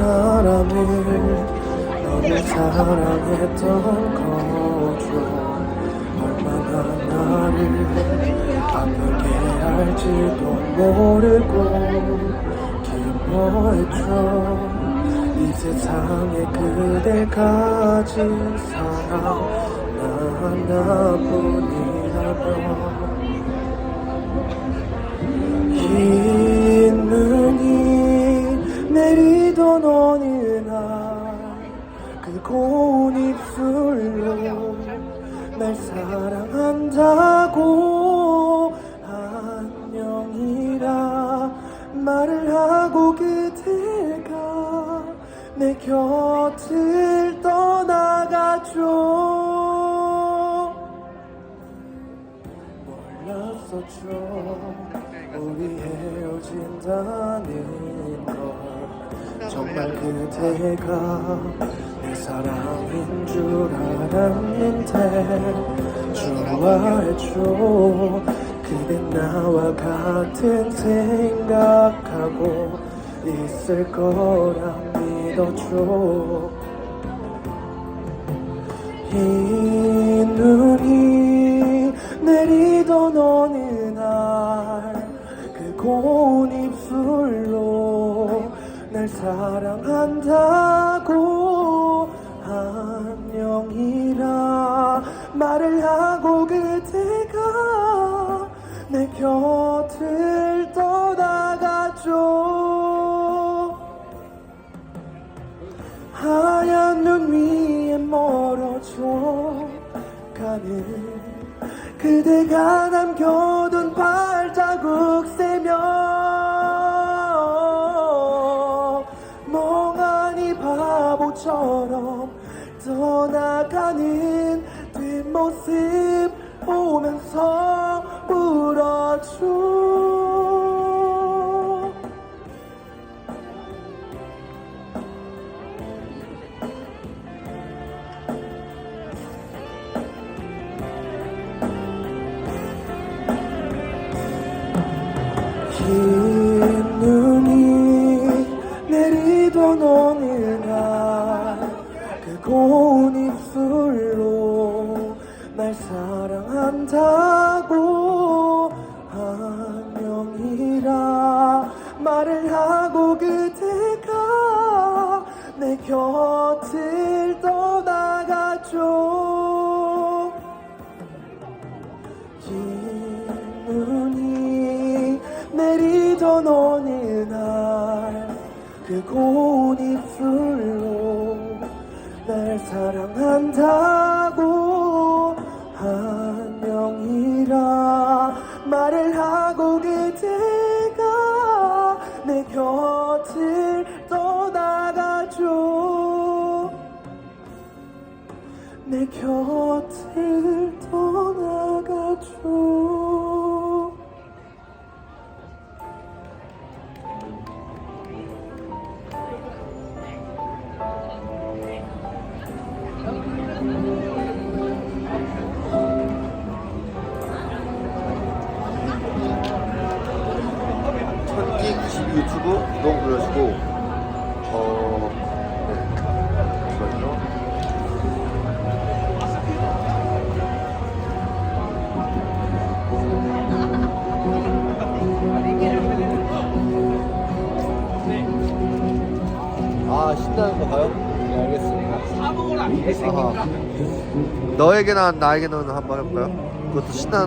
사람을 너무 사랑했던 거죠 나 나를 아프게 할지도 모르고 기뻐했죠 이 세상에 그대까지 사랑 나 하나뿐이라면 흰 눈이 내리던 어느 날 그 고운 입술로 날 사랑한다고 안녕이라 말을 하고 그대가 내 곁을 떠나가죠. 몰랐었죠. 우리 헤어진다는 걸. 정말 그대가 내 사랑인 줄 알았는데 좋아했죠 그댄 나와 같은 생각하고 있을 거라 믿었죠 흰 눈이 내리던 어느 날그 고운 입술로 날 사랑한다고 안녕이라 말을 하고 그대가 내 곁을 떠나가죠. 하얀 눈 위에 멀어져 가는 그대가 남겨둔 발자국 세며 멍하니 바보처럼 떠나가는 뒷모습 보면서 울어줘. 흰 사랑한다고 안녕이라 말을 하고 그대가 내 곁을 떠나가죠. 흰 눈이 내리던 어느 날그 고운 입술로 날 사랑한다고 말을 하고 그대가 내 곁을 떠나가죠. 내 곁을 떠나가죠 유튜브 구독 눌러주고 어... 네 잠시만요 아 신나는 거 봐요? 네 알겠습니다 아하. 너에게 난 나에게 너는 한번 해볼까요? 그것도 신나는